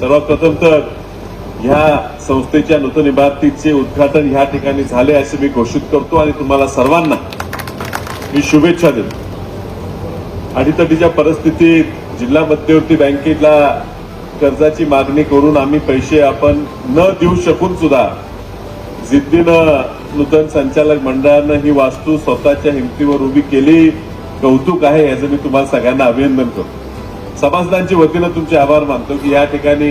सर्वप्रथम तर ह्या संस्थेच्या नूतन इमारतीचे उद्घाटन ह्या ठिकाणी झाले असे मी घोषित करतो आणि तुम्हाला सर्वांना मी शुभेच्छा देतो. अडीतटीच्या परिस्थितीत जिल्हा मध्यवर्ती बँकेला कर्जाची मागणी करून आम्ही पैसे आपण न देऊ शकून सुद्धा जिद्दीनं नूतन संचालक मंडळानं ही वास्तू स्वतःच्या हिमतीवर उभी केली. कौतुक आहे याचं मी तुम्हाला सगळ्यांना अभिनंदन करतो. सभासदांची वतीनं तुमचे आभार मानतो की या ठिकाणी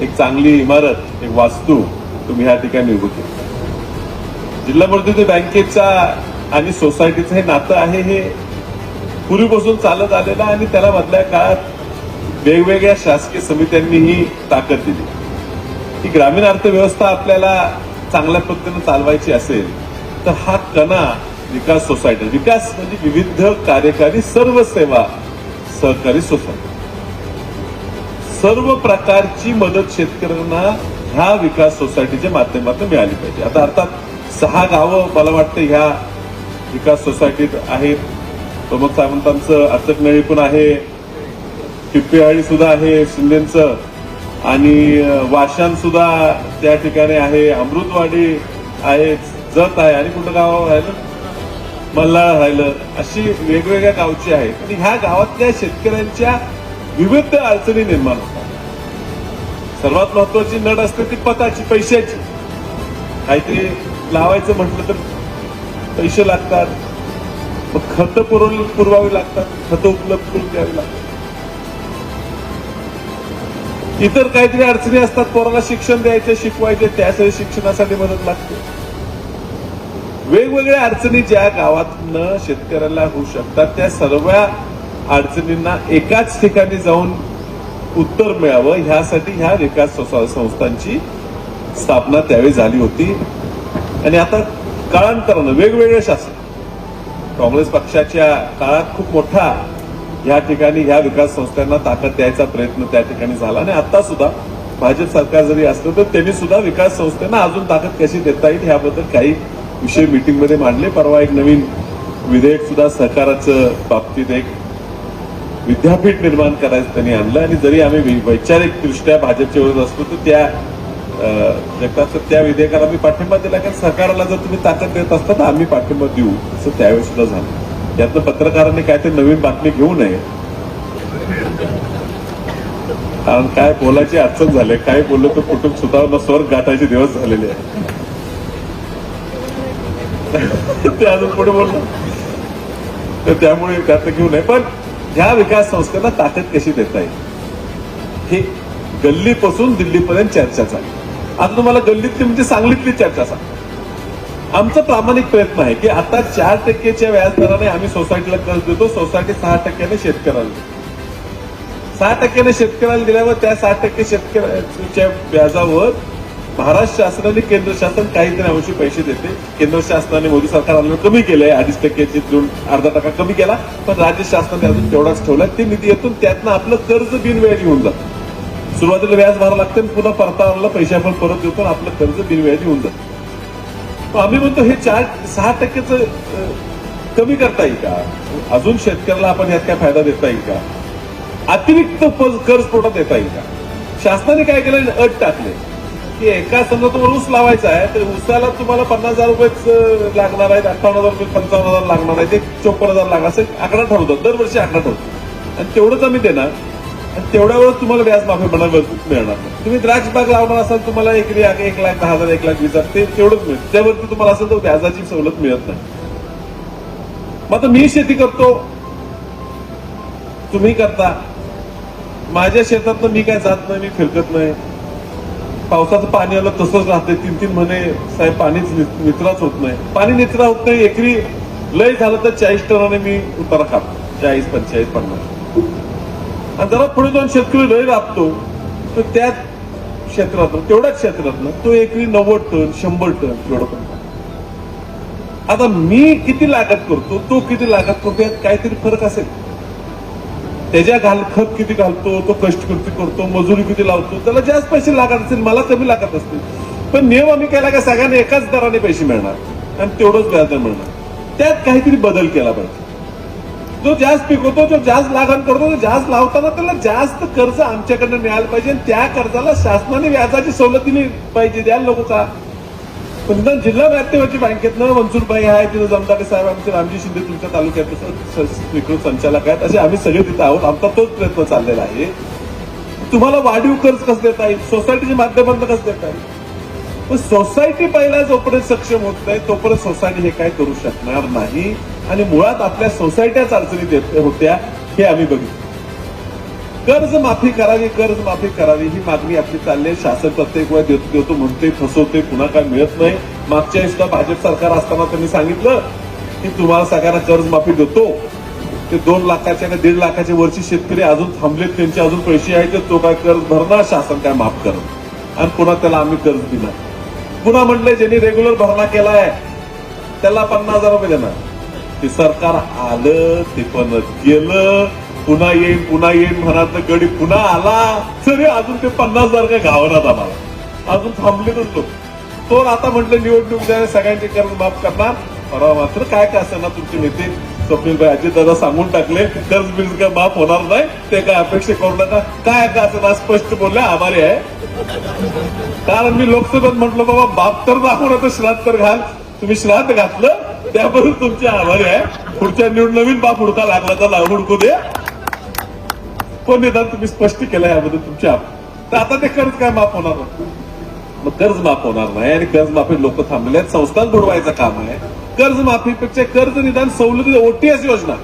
एक चांगली इमारत एक वास्तू तुम्ही या ठिकाणी उभी केली. जिल्हा मध्यवर्ती बँकेचा आणि सोसायटीचं हे नातं आहे हे पूर्वीपासून चालत आलेलं आणि त्याला मधल्या काळात वेगवेगळ्या शासकीय समित्यांनी ही ताकद दिली. ही ग्रामीण अर्थव्यवस्था आपल्याला चांगल्या पद्धतीनं चालवायची असेल तर हा कणा विकास सोसायटी विकास म्हणजे विविध कार्यकारी सर्व सेवा सहकारी सोसायटी. सर्व प्रकारची मदत शेतकऱ्यांना ह्या विकास सोसायटीच्या माध्यमातून मिळाली पाहिजे. आता अर्थात सहा गावं मला वाटतं ह्या विकास सोसायटीत आहेत. प्रमोद सावंतांचं अचकनळी पण आहे. टिप्पेहाळी सुद्धा आहे शिंदेचं. आणि वाशान सुद्धा त्या ठिकाणी आहे. अमृतवाडी आहे जत आहे. आणि कुठं गाव राहिलं? मल्हार राहिलं. अशी वेगवेगळ्या गावची आहेत. आणि ह्या गावातल्या शेतकऱ्यांच्या विविध अडचणी निर्माण होतात. सर्वात महत्वाची नड असते ती पताची पैशाची. काहीतरी लावायचं म्हटलं तर पैसे लागतात. मग खत पुरवली पुरवावी लागतात. खतं उपलब्ध करून द्यावी लागतात. इतर काहीतरी अडचणी असतात. पोराला शिक्षण द्यायचं शिकवायचं त्यासाठी शिक्षणासाठी मदत लागते. वेगवेगळ्या अडचणी ज्या गावातनं शेतकऱ्याला होऊ शकतात त्या सर्व अडचणींना एकाच ठिकाणी जाऊन उत्तर मिळावं ह्यासाठी ह्या विकास संस्थांची स्थापना त्यावेळी झाली होती. आणि आता काळांतरानं वेगवेगळे शासन. काँग्रेस पक्षाच्या काळात खूप मोठा या ठिकाणी ह्या विकास संस्थांना ताकद द्यायचा प्रयत्न त्या ठिकाणी झाला. आणि आता सुद्धा भाजप सरकार जरी असलं तर त्यांनी सुद्धा विकास संस्थांना अजून ताकद कशी देता येईल ह्याबद्दल काही विषय मिटिंगमध्ये मांडले. परवा एक नवीन विधेयक सुद्धा सहकाराचं बाबतीत एक विद्यापीठ निर्माण करायचं त्यांनी आणलं आणि जरी आम्ही वैचारिकदृष्ट्या भाजपच्या विरोध असतो तर त्या अं, त्या विधेयकाला आम्ही पाठिंबा दिला. कारण सरकारला जर तुम्ही ताकद देत असता तर आम्ही पाठिंबा देऊ असं त्यावेळी सुद्धा झालं. यातनं पत्रकारांनी काहीतरी नवीन बातमी घेऊ नये. कारण काय बोलायची अडचण झाली काय बोललो तर कुटुंब सुद्धा स्वर्ग गाठायचे दिवस झालेले आहे ते अजून पुढे बोललो तर त्यामुळे त्यात घेऊ नये. पण ह्या विकास संस्थेला ताकद कशी देता येईल? हे गल्लीपासून दिल्लीपर्यंत चर्चा झाली. आता तुम्हाला गल्लीतली म्हणजे सांगलीतली चर्चा सांग आमचा प्रामाणिक प्रयत्न आहे की आता चार टक्केच्या व्याजदराने आम्ही सोसायटीला कर्ज देतो सोसायटी सहा टक्क्याने शेतकऱ्याला देतो. सहा टक्क्याने शेतकऱ्याला दिल्यावर त्या सहा टक्के शेतकऱ्याच्या व्याजावर महाराष्ट्र शासनाने केंद्र शासन काहीतरी अंशी पैसे देते. केंद्र शासनाने मोदी सरकार आलं कमी केलंय अडीच टक्क्याची दोन अर्धा टक्का कमी केला. पण राज्य शासनाने अजून तेवढाच ठेवला ते निधी येतून त्यातनं आपलं कर्ज बिनवेळी होऊन जातं. सुरुवातीला व्याज भरावं लागतं आणि पुन्हा परतावाला पैसे आपण परत देतो आणि आपलं कर्ज बिनवेळी होऊन जातं. आम्ही म्हणतो हे चार सहा टक्केच कमी करता येईल का? अजून शेतकऱ्याला आपण यात काय फायदा देता येईल का? अतिरिक्त कर्ज पुरवठा देता येईल का? शासनाने काय केलं अट टाकले. की एका समजा तुम्हाला ऊस लावायचा आहे तर ऊसाला तुम्हाला पन्नास हजार रुपयेच लागणार आहेत अठ्ठावन्न हजार रुपये पंचावन्न हजार लागणार आहे ते चोपन्न हजार लागणार असं आकडा ठरवतो दरवर्षी आकडा ठरवतो आणि तेवढंच आम्ही देणार आणि तेवढ्या वेळेस तुम्हाला व्याज माफी मिळणार मिळणार तुम्ही द्राक्ष बाग लावणार असाल तुम्हाला एक एक लाख दहा हजार एक लाख वीस हजार ते तेवढंच मिळतं त्यावरती तुम्हाला असेल तर व्याजाची सवलत मिळत नाही. मग आता मी शेती करतो. तुम्ही करता. माझ्या शेतातनं मी काय जात नाही मी फिरकत नाही. पावसाचं पाणी आलं तसंच राहते तीन तीन महिने साहेब पाणीच निचराच होत नाही. पाणी निचरा होत नाही एकरी लय झालं तर चाळीस टनाने मी उतारा खातो. चाळीस पंचेचाळीस पन्नास. आणि जरा पुढे जाऊन शेतकरी लय राबतो. तर त्याच क्षेत्रात तेवढ्याच क्षेत्रात तो एकरी नव्वद टन शंभर टन एवढं पण आता मी किती लागत करतो तो किती लागत करतो यात काहीतरी फरक असेल. त्याच्या घाल खत किती घालतो तो कष्ट किती करतो मजुरी किती लावतो त्याला जास्त पैसे लागत असतील मला कमी लागत असतील. पण नियम आम्ही केला का सगळ्यांना एकाच दराने पैसे मिळणार. आणि तेवढंच व्याज मिळणार. त्यात काहीतरी बदल केला पाहिजे. जो जास्त पिकवतो जो जास्त लागण करतो तो जास्त लावताना त्याला जास्त कर्ज आमच्याकडनं मिळायला पाहिजे आणि त्या कर्जाला शासनाने व्याजाची सवलत दिली पाहिजे द्यायला नको का? पण जिल्हा मध्यवर्ती बँकेतनं मनसूरबाई आहे तिथं जमदारे साहेब आमचे रामजी शिंदे तुमच्या तालुक्यात स्वीकृत संचालक आहेत. असे आम्ही सगळे तिथं आहोत. आमचा तोच प्रयत्न चाललेला आहे. तुम्हाला वाढीव कर्ज कसं देता येईल? सोसायटीच्या माध्यमातून कसं देता येईल? पण सोसायटी पहिला जोपर्यंत सक्षम होत नाही तोपर्यंत सोसायटी हे काय करू शकणार नाही. आणि मुळात आपल्या सोसायट्याच अडचणी होत्या हे आम्ही बघितलं. कर्ज माफी करावी कर्ज माफी करावी ही मागणी आपली चालली आहे. शासन प्रत्येक वेळा देतो देतो म्हणते फसवते पुन्हा काय मिळत नाही. मागच्या वेळेस सुद्धा भाजप सरकार असताना त्यांनी सांगितलं की तुम्हाला सगळ्यांना कर्ज माफी देतो. ते दोन लाखाच्या का दीड लाखाच्या वरची शेतकरी अजून थांबलेत त्यांचे अजून पैसे आहेत तो काय कर्ज भरणार शासन काय माफ करत आणि पुन्हा त्याला आम्ही कर्ज दिला. पुन्हा म्हटलंय ज्यांनी रेग्युलर भरणा केलाय त्याला पन्नास हजार रुपये देणार. ते सरकार आलं ते पण गेलं. पुन्हा येईन पुन्हा येईन म्हणत गडी पुन्हा आला. तरी अजून ते पन्नास हजार काय घावणार आम्हाला. अजून थांबले लोक तो आता म्हटलं निवडणूक द्या सगळ्यांचे कर्ज माफ करणार. परवा मात्र काय काय असं ना तुमचे नेते स्वप्नीलभाई अजित दादा सांगून टाकले कर्ज बिर्ज काय माफ होणार नाही ते काय अपेक्षा करू नका. काय काय असं ना स्पष्ट बोलले आभारी आहे. कारण मी लोकसभेत म्हटलं बाबा बाप तर दाखवून तर श्राद्ध तर घाल. तुम्ही श्राद्ध घातलं त्याबरोबर तुमचे आभारी आहे. पुढच्या निवड नवीन बाप हुडका लागला तर हुडकू दे. तो निदान तुम्ही स्पष्ट केलं याबद्दल तुमच्या तर आता ते कर्ज काय माफ होणार? मग कर्ज माफ होणार नाही आणि कर्ज माफी लोक थांबले आहेत. संस्थान घडवायचं काम आहे. कर्ज माफीपेक्षा कर्ज निदान सवलती ओटीएस योजना.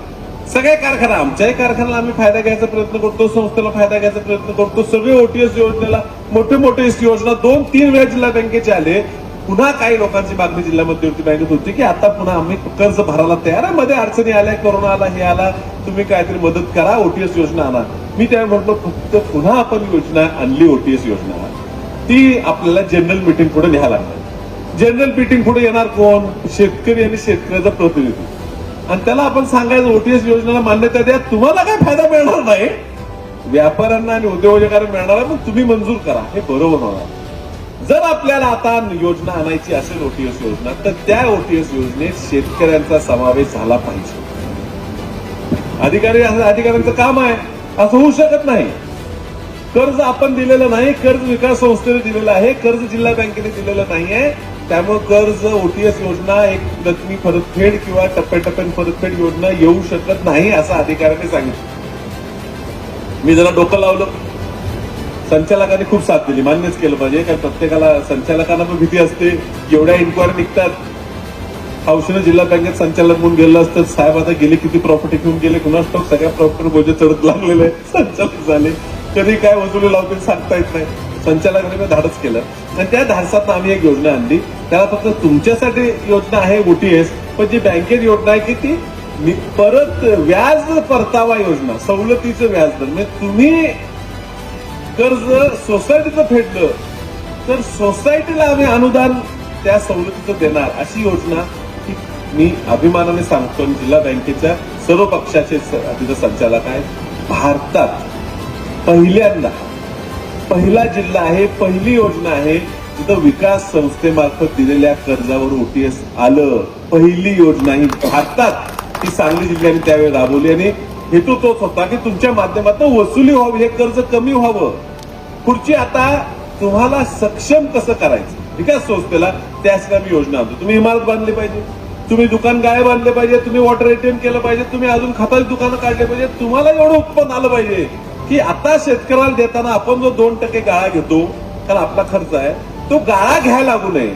सगळ्या कारखाना आमच्याही कारखान्याला आम्ही फायदा घ्यायचा प्रयत्न करतो संस्थेला फायदा घ्यायचा प्रयत्न करतो. सगळे ओटीएस योजनेला मोठे मोठे योजना दोन तीन वेळा जिल्हा बँकेचे आले. पुन्हा काही लोकांची मागणी जिल्हा मध्यवर्ती बँकेत होती की आता पुन्हा आम्ही कर्ज भरायला तयार आहे. मध्ये अडचणी आल्या कोरोना आला हे आला. तुम्ही काहीतरी मदत करा ओटीएस योजना आणा. मी त्या म्हटलं फक्त पुन्हा आपण योजना आणली ओटीएस योजना ती आपल्याला जनरल मिटिंग पुढे न्यायला लागणार जनरल मिटिंग पुढे येणार कोण? शेतकरी आणि शेतकऱ्याचा प्रतिनिधी. आणि त्याला आपण सांगायचं ओटीएस योजनेला मान्यता द्या तुम्हाला काय फायदा मिळणार नाही? व्यापाऱ्यांना आणि उद्योजकांना मिळणार आहे पण तुम्ही मंजूर करा. हे बरोबर होणार जर आपल्याला आता योजना आणायची असेल ओटीएस योजना तर त्या ओटीएस योजनेत शेतकऱ्यांचा समावेश झाला पाहिजे. अधिकारी अधिकाऱ्यांचं काम आहे. असं होऊ शकत नाही. कर्ज आपण दिलेलं नाही कर्ज विकास संस्थेने दिलेलं आहे कर्ज जिल्हा बँकेने दिलेलं नाहीये. त्यामुळे कर्ज ओटीएस योजना एक रकमी परतफेड किंवा टप्प्याटप्प्यान परतफेड योजना येऊ शकत नाही असं अधिकाऱ्याने सांगितलं. मी जरा डोकं लावलं. संचालकाने खूप साथ दिली. मान्यच केलं पाहिजे कारण प्रत्येकाला संचालकांना पण भीती असते. एवढ्या इन्क्वायरी निघतात. औषध जिल्हा बँकेत संचालक म्हणून गेलं असतं. साहेब आता गेले किती प्रॉपर्टी घेऊन गेले कुणा स्टॉक सगळ्या प्रॉपर्टी बोजे चढत लागलेले संचालक झाले. कधी काय वसुली लावतील सांगता येत नाही. संचालकाने मी धाडस केलं. आणि त्या धाडसात आम्ही एक योजना आणली. त्याला फक्त तुमच्यासाठी योजना आहे ओटीएस पण जी बँकेत योजना आहे की ती परत व्याज परतावा योजना सवलतीचं व्याज दर. म्हणजे तुम्ही कर्ज सोसायटीचं फेडलं तर सोसायटीला आम्ही अनुदान त्या सवलतीचं देणार अशी योजना ही मी अभिमानाने सांगतो आणि जिल्हा बँकेच्या सर्व पक्षाचे तिथं संचालक आहेत. भारतात पहिल्यांदा पहिला जिल्हा आहे पहिली योजना आहे जिथं विकास संस्थेमार्फत दिलेल्या कर्जावर ओटीएस आलं. पहिली योजना ही भारतात ती सांगली जिल्ह्याने त्यावेळी राबवली आणि हेतू तोच होता की तुमच्या माध्यमातून वसुली व्हावी हे कर्ज कमी व्हावं. पुढची आता तुम्हाला सक्षम कसं करायचं? विकास संस्थेला त्यासाठी आम्ही योजना आणतो. तुम्ही इमारत बांधली पाहिजे. तुम्ही दुकान गाळे बांधले पाहिजे तुम्ही वॉटर एटीएम केलं पाहिजे तुम्ही अजून खताची दुकानं काढले पाहिजे तुम्हाला एवढं उत्पन्न आलं पाहिजे की आता शेतकऱ्याला देताना आपण जो दोन टक्के गाळा घेतो कारण आपला खर्च आहे तो गाळा घ्यायला लागू नये.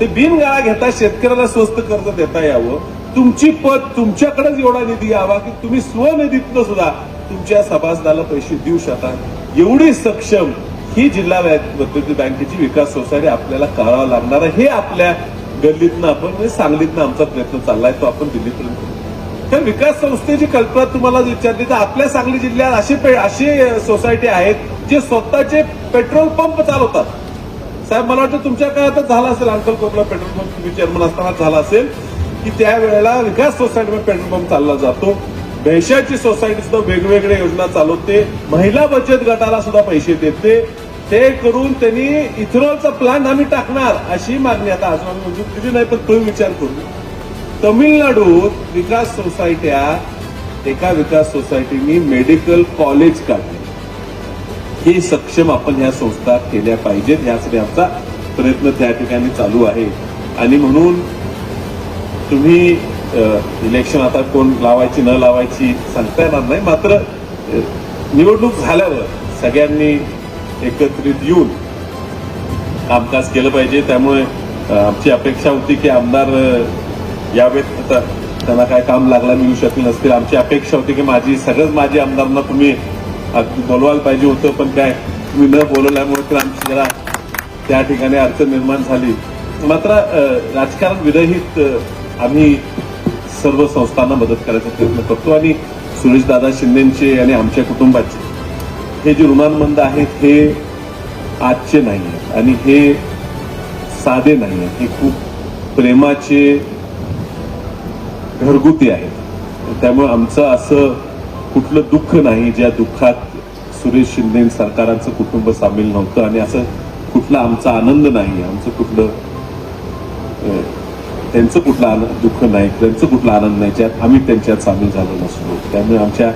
ते बिन गाळा घेता शेतकऱ्याला स्वस्त कर्ज देता यावं. तुमची पद तुमच्याकडेच एवढा निधी यावा की तुम्ही स्वनिधीतनं सुद्धा तुमच्या सभासदाला पैसे देऊ शकता. एवढी सक्षम ही जिल्हा मध्यवर्ती बँकेची विकास सोसायटी आपल्याला करावं लागणार आहे. हे आपल्या गल्लीतनं आपण म्हणजे सांगलीतनं आमचा प्रयत्न चाललाय तो आपण दिल्लीपर्यंत तर विकास संस्थेची कल्पना तुम्हाला विचारली तर आपल्या सांगली जिल्ह्यात अशी पे- अशी सोसायटी आहेत जे स्वतःचे पेट्रोल पंप चालवतात. साहेब मला वाटतं तुमच्या काळातच झाला असेल अंकल कोपला पेट्रोल पंप तुम्ही चेअरमन असताना झाला असेल की त्यावेळेला विकास सोसायटीमध्ये पेट्रोल पंप चालला जातो. भेशाची सोसायटी सुद्धा वेगवेगळ्या योजना चालवते. महिला बचत गटाला सुद्धा पैसे देते. ते करून त्यांनी इथेनॉलचा प्लांट आम्ही टाकणार अशी मागणी आता अजून आम्ही मंजूर केली नाही पण तो विचार करू. तमिळनाडूत विकास सोसायट्या एका विकास सोसायटीनी मेडिकल कॉलेज काढले. हे सक्षम आपण ह्या संस्था केल्या पाहिजेत ह्यासाठी आमचा प्रयत्न त्या ठिकाणी चालू आहे. आणि म्हणून तुम्ही इलेक्शन आता कोण लावायची न लावायची सांगता येणार नाही. मात्र निवडणूक झाल्यावर सगळ्यांनी एकत्रित येऊन कामकाज केलं पाहिजे. त्यामुळे आमची अपेक्षा होती की आमदार यावेत त्यांना काय काम लागला येऊ शकले नसतील. आमची अपेक्षा होती की माझी सगळंच माझी आमदारांना तुम्ही बोलवायला पाहिजे होतं. पण काय तुम्ही न बोलवल्यामुळे तर आमची जरा त्या ठिकाणी अडचण निर्माण झाली. मात्र राजकारण विरहित आम्ही सर्व संस्थांना मदत करायचा प्रयत्न करतो. आणि सुरेशदादा शिंदेचे आणि आमच्या कुटुंबाचे हे जे ऋणानुबंध आहेत हे आजचे नाही आहेत आणि हे साधे नाही आहेत हे खूप प्रेमाचे घरगुती आहेत. त्यामुळे आमचं असं कुठलं दुःख नाही ज्या दुःखात सुरेश शिंदे सरकारांचं कुटुंब सामील नव्हतं आणि असं कुठला आमचा आनंद नाही आमचं कुठलं त्यांचं कुठलं आनंद दुःख नाही त्यांचं कुठला आनंद नाही ज्यात आम्ही त्यांच्यात सामील झालो नसलो. त्यामुळे आमच्या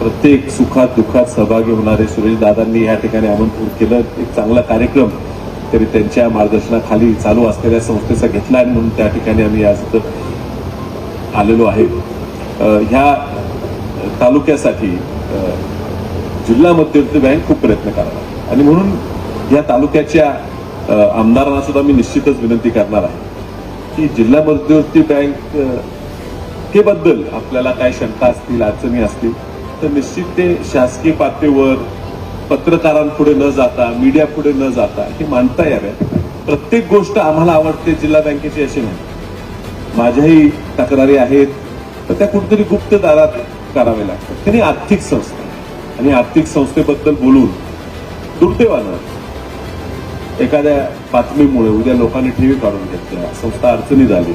प्रत्येक सुखात दुःखात सहभागी होणारे सुरेशदादांनी या ठिकाणी आमंत्रण केलं. एक चांगला कार्यक्रम तरी त्यांच्या मार्गदर्शनाखाली चालू असलेल्या संस्थेचा घेतला आणि म्हणून त्या ठिकाणी आम्ही आज आलेलो आहे. ह्या तालुक्यासाठी जिल्हा मध्यवर्ती बँक खूप प्रयत्न करावा आणि म्हणून या तालुक्याच्या आमदारांना सुद्धा मी निश्चितच विनंती करणार आहे की जिल्हा मध्यवर्ती बँक के बद्दल आपल्याला काय शंका असतील अडचणी असतील तर निश्चित ते शासकीय पातळीवर पत्रकारांपुढे न जाता मीडिया पुढे न जाता हे मानता याव्यात. प्रत्येक गोष्ट आम्हाला आवडते जिल्हा बँकेची अशी नाही. माझ्याही तक्रारी आहेत तर त्या कुठेतरी गुप्त दारात कराव्या लागतात. त्यांनी आर्थिक संस्था आणि आर्थिक संस्थेबद्दल बोलून दुर्दैवानं एखाद्या बातमीमुळे उद्या लोकांनी ठेवी काढून घेतल्या संस्था अडचणी झाली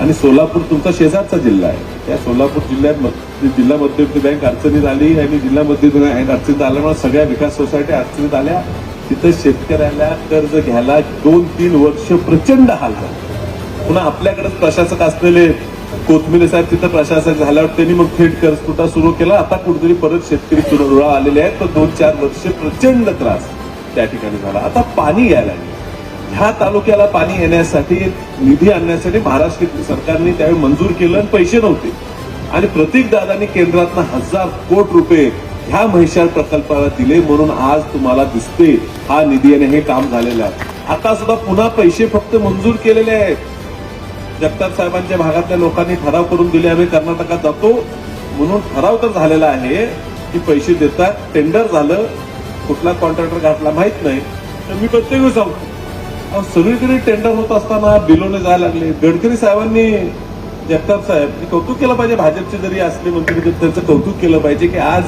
आणि सोलापूर तुमचा शेजारचा जिल्हा आहे. त्या सोलापूर जिल्ह्यात जिल्हा मध्यवर्ती बँक अडचणीत आली आणि जिल्हा मध्यवर्ती बँक अडचणीत आल्यामुळे सगळ्या विकास सोसायटी अडचणीत आल्या. तिथं शेतकऱ्याला कर्ज घ्यायला दोन तीन वर्ष प्रचंड हाल झाला. पुन्हा आपल्याकडेच प्रशासक असलेले कोथमिरे साहेब तिथं प्रशासक झाल्यावर त्यांनी मग थेट कर्ज तुटा सुरू केला. आता कुठेतरी परत शेतकरी तुरळा आलेले आहेत. तर दोन चार वर्ष प्रचंड त्रास त्या ठिकाणी झाला. आता पाणी यायला लागले. ह्या तालुक्याला पाणी येण्यासाठी निधी आणण्यासाठी महाराष्ट्र सरकारने त्यावेळी मंजूर केलं आणि पैसे नव्हते. आणि प्रत्येक दादांनी केंद्रातनं हजार कोट रुपये ह्या म्हैसाळ प्रकल्पाला दिले म्हणून आज तुम्हाला दिसते हा निधी आणि हे काम झालेलं आहे. आता सुद्धा पुन्हा पैसे फक्त मंजूर केलेले आहेत. जगताप साहेबांच्या भागातल्या लोकांनी ठराव करून दिले आम्ही कर्नाटकात जातो. म्हणून ठराव तर झालेला आहे की पैसे देतात. टेंडर झालं. कुठला कॉन्ट्रॅक्टर घातला माहीत नाही. तर मी प्रत्येक वेळी सांगतो. सगळीकडे टेंडर होत असताना बिलोने जायला लागले. गडकरी साहेबांनी जगताप साहेब कौतुक केलं पाहिजे. भाजपचे जरी असले मंत्री त्यांचं कौतुक केलं पाहिजे की आज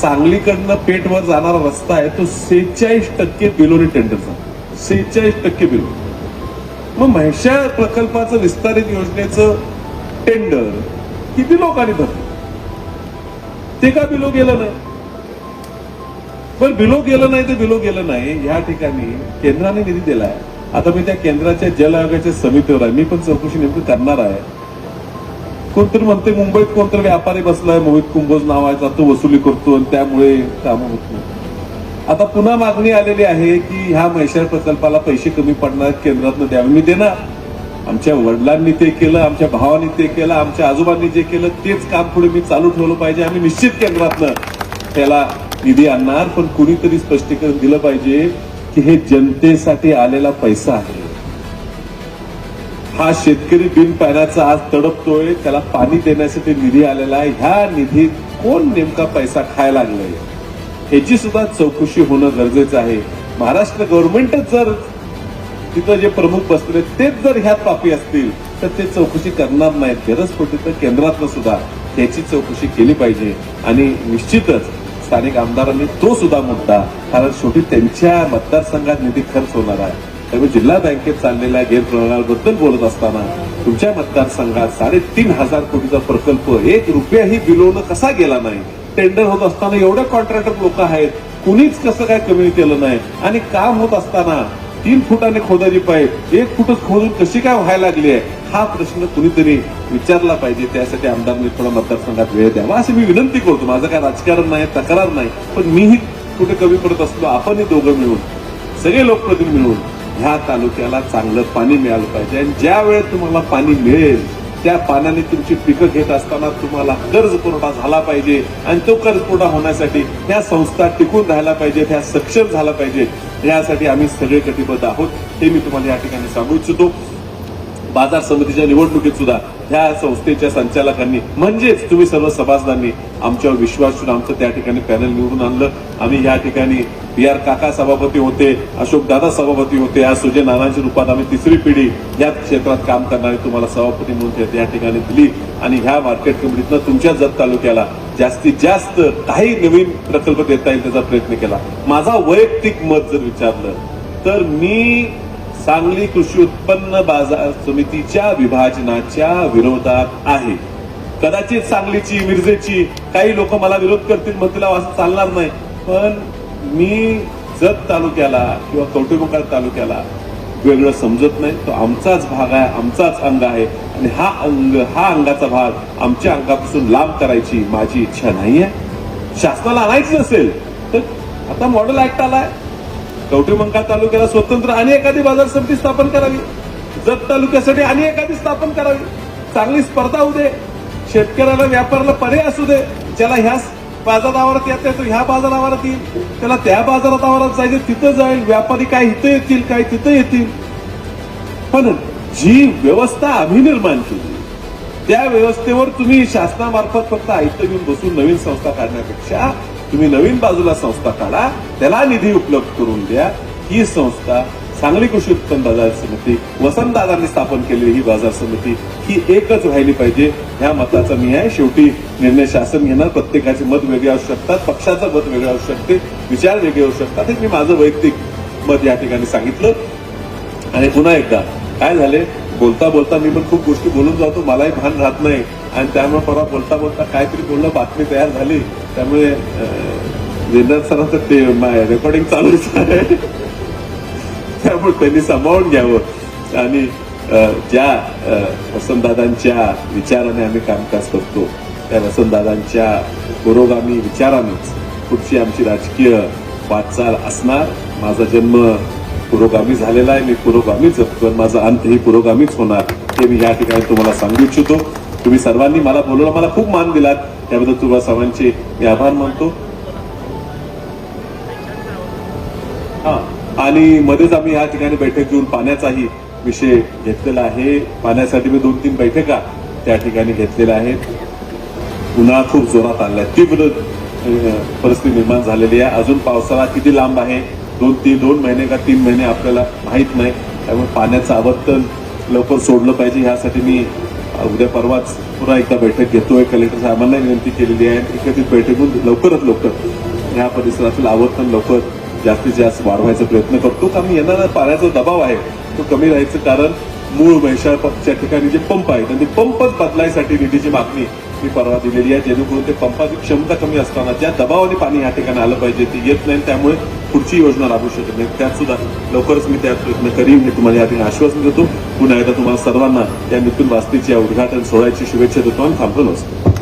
सांगलीकडनं पेटवर जाणारा रस्ता आहे तो सेहेचाळीस टक्के बिलोने टेंडरचा सेहेचाळीस टक्के बिलो. मग म्हैशा प्रकल्पाचं विस्तारित योजनेचं टेंडर किती लोकांनी भरलं? ते का बिलो गेलं नाही? पण बिलो गेलं नाही ते बिलो गेलं नाही. या ठिकाणी केंद्राने निधी दिलाय. आता मी त्या केंद्राच्या जल आयोगाच्या समितीवर आहे. मी पण चौकशी नेमकी करणार आहे. कोणतरी म्हणते मुंबईत कोणतरी व्यापारी बसलाय मोहित कुंभोज नावाचा तो वसुली करतो आणि त्यामुळे काम होत नाही. आता पुन्हा मागणी आलेली आहे की ह्या म्हैसाळ प्रकल्पाला पैसे कमी पडणार केंद्रातनं द्यावे. मी देणार. आमच्या वडिलांनी ते केलं आमच्या भावांनी ते केलं आमच्या आजोबांनी जे केलं तेच काम पुढे मी चालू ठेवलं पाहिजे. आम्ही निश्चित केंद्रातनं त्याला निधी आणणार पण कुणीतरी स्पष्टीकरण दिलं पाहिजे. की हे जनतेसाठी आलेला पैसा आहे. हा शेतकरी बिन पाण्याचा आज तडपतोय त्याला पाणी देण्यासाठी निधी आलेला आहे. ह्या निधीत कोण नेमका पैसा खायला लागलाय? ह्याची सुद्धा चौकशी होणं गरजेचं आहे. महाराष्ट्र गव्हर्नमेंटच जर तिथं जे प्रमुख बसले तेच जर ह्यात पापी असतील तर ते चौकशी करणार नाहीत. गरज पडली तर केंद्रातनं सुद्धा त्याची चौकशी केली पाहिजे. आणि निश्चितच स्थानिक आमदारांनी तो सुद्धा मुद्दा कारण शेवटी त्यांच्या मतदारसंघात निधी खर्च होणार आहे. त्यामुळे जिल्हा बँकेत चाललेल्या गैरप्रकाराबद्दल बोलत असताना तुमच्या मतदारसंघात साडेतीन हजार कोटीचा प्रकल्प एक रुपयाही बिलवणं कसा गेला नाही? टेंडर होत असताना एवढे कॉन्ट्रॅक्टर लोक आहेत कुणीच कसं काय कमी केलं नाही? आणि काम होत असताना तीन फुटाने खोदायची पाईप एक फुटच खोदून कशी काय व्हायला लागली आहे? हा प्रश्न कुणीतरी विचारला पाहिजे त्यासाठी आमदारांनी थोडा मतदारसंघात वेळ द्यावा. अशी मी विनंती करतो. माझं काय राजकारण नाही तक्रार नाही पण मीही कुठे कमी पडत असलो आपणही दोघं मिळून सगळे लोकप्रतिनिधी मिळून ह्या तालुक्याला चांगलं पाणी मिळालं पाहिजे. आणि ज्या वेळेत तुम्हाला पाणी मिळेल त्या पाण्याने तुमची पिकं घेत असताना तुम्हाला कर्ज पुरवठा झाला पाहिजे. आणि तो कर्ज पुरवठा होण्यासाठी ह्या संस्था टिकून राहायला पाहिजेत ह्या सक्षम झाला पाहिजे. यासाठी आम्ही सगळे कटिबद्ध आहोत. हे मी तुम्हाला या ठिकाणी सांगू इच्छितो. बाजार समितीच्या निवडणुकीत सुद्धा ह्या संस्थेच्या संचालकांनी म्हणजेच तुम्ही सर्व सभासदांनी आमच्यावर विश्वास ठेवून आमचं त्या ठिकाणी पॅनल निवडून आणलं. आम्ही या ठिकाणी बी आर काका सभापती होते अशोक दादा सभापती होते आज सुजय नानांच्या रूपात आम्ही तिसरी पिढी या क्षेत्रात काम करणारी तुम्हाला सभापती म्हणून या ठिकाणी दिली. आणि ह्या मार्केट कमिटीतनं तुमच्या जत तालुक्याला जास्तीत जास्त काही नवीन प्रकल्प देता येईल त्याचा प्रयत्न केला. माझा वैयक्तिक मत जर विचारलं तर मी सांगली कृषी उत्पन्न बाजार समितीच्या विभाजनाच्या विरोधात आहे. कदाचित सांगलीची मिरजेची काही लोक मला विरोध करतील म्हणतील असं चालणार नाही. पण मी जत तालुक्याला किंवा कवटेमुखार तालुक्याला वेगळं समजत नाही. तो आमचाच भाग आहे आमचाच अंग आहे. आणि हा अंग हा अंगाचा भाग आमच्या अंगापासून लांब करायची माझी इच्छा नाही आहे शासनाला आणायची नसेल तर आता मॉडेल ऍक्ट आलाय. कवठेमंका तालुक्याला स्वतंत्र आणि एखादी बाजार समिती स्थापन करावी. जत तालुक्यासाठी आणि एखादी स्थापन करावी. चांगली स्पर्धा होऊ दे. शेतकऱ्याला व्यापाराला पर्याय असू दे. ज्याला ह्या बाजारावरात येत तो ह्या बाजारावरात येईल. त्याला त्या बाजारात आवारात जायचं तिथं जाईल. व्यापारी काय इथं येतील काय तिथं येतील. पण जी व्यवस्था आम्ही निर्माण केली त्या व्यवस्थेवर तुम्ही शासनामार्फत फक्त आयतं घेऊन बसून नवीन संस्था काढण्यापेक्षा तुम्ही नवीन बाजूला संस्था काढा त्याला निधी उपलब्ध करून द्या. ही संस्था सांगली कृषी उत्पन्न बाजार समिती वसंतदादांनी स्थापन केलेली ही बाजार समिती ही एकच राहिली पाहिजे. ह्या मताचा मी आहे शेवटी निर्णय शासन घेणार. प्रत्येकाचे मत वेगळे असू शकतात पक्षाचं मत वेगळं असू शकते विचार वेगळे असू शकतात. हे मी माझं वैयक्तिक मत या ठिकाणी सांगितलं. आणि पुन्हा एकदा काय झाले? बोलता बोलता मी पण खूप गोष्टी बोलून जातो. मलाही भान राहत नाही. आणि त्यामुळे परवा बोलता बोलता काहीतरी बोललं बातमी तयार झाली. त्यामुळे विनर सरांचं ते रेकॉर्डिंग चालूच आहे. त्यामुळे त्यांनी सांभाळून घ्यावं. आणि ज्या वसंतदादांच्या विचाराने आम्ही कामकाज करतो त्या वसंतदादांच्या पुरोगामी विचारानेच पुढची आमची राजकीय वाटचाल असणार. माझा जन्म पुरोगामी झालेला आहे मी पुरोगामीच पण माझा अंतही पुरोगामीच होणार हे मी या ठिकाणी तुम्हाला सांगू इच्छितो. तुम्ही सर्वांनी मला बोलवलं मला खूप मान दिलात. त्याबद्दल तुम्हाला सर्वांचे मी आभार मानतो. हा आणि मध्येच आम्ही या ठिकाणी बैठक घेऊन पाण्याचाही विषय घेतलेला आहे. पाण्यासाठी मी दोन तीन बैठका त्या ठिकाणी घेतलेल्या आहेत. उन्हाळा खूप जोरात आलाय तीव्र परिस्थिती निर्माण झालेली आहे. अजून पावसाळा किती लांब आहे? दोन तीन दोन महिने का तीन महिने आपल्याला माहीत नाही. त्यामुळे पाण्याचं आवर्तन लवकर सोडलं पाहिजे. ह्यासाठी मी उद्या परवाच पुन्हा एकदा बैठक घेतोय. कलेक्टर साहेबांना विनंती केलेली आहे. एकत्रित बैठक लवकरच लवकरात लवकर ह्या परिसरातील आवर्तन लवकर जास्तीत जास्त वाढवायचा प्रयत्न करतो. कारण येणारा पाण्याचा दबाव आहे तो कमी राहायचं कारण मूळ म्हैसाळच्या ठिकाणी जे पंप आहेत आणि ते पंपच बदलायसाठी निधीची मागणी मी परवा दिलेली आहे. जेणेकरून ते पंपाची क्षमता कमी असताना ज्या दबावाने पाणी या ठिकाणी आलं पाहिजे ते येत नाही त्यामुळे पुढची योजना राबवू शकत नाही त्यात सुद्धा लवकरच मी त्यात प्रयत्न करीन हे तुम्हाला या ठिकाणी आश्वासन देतो. पुन्हा एकदा तुम्हाला सर्वांना या नितीन वास्तीच्या उद्घाटन सोहळ्याची शुभेच्छा देतो आणि थांबतो नसतो.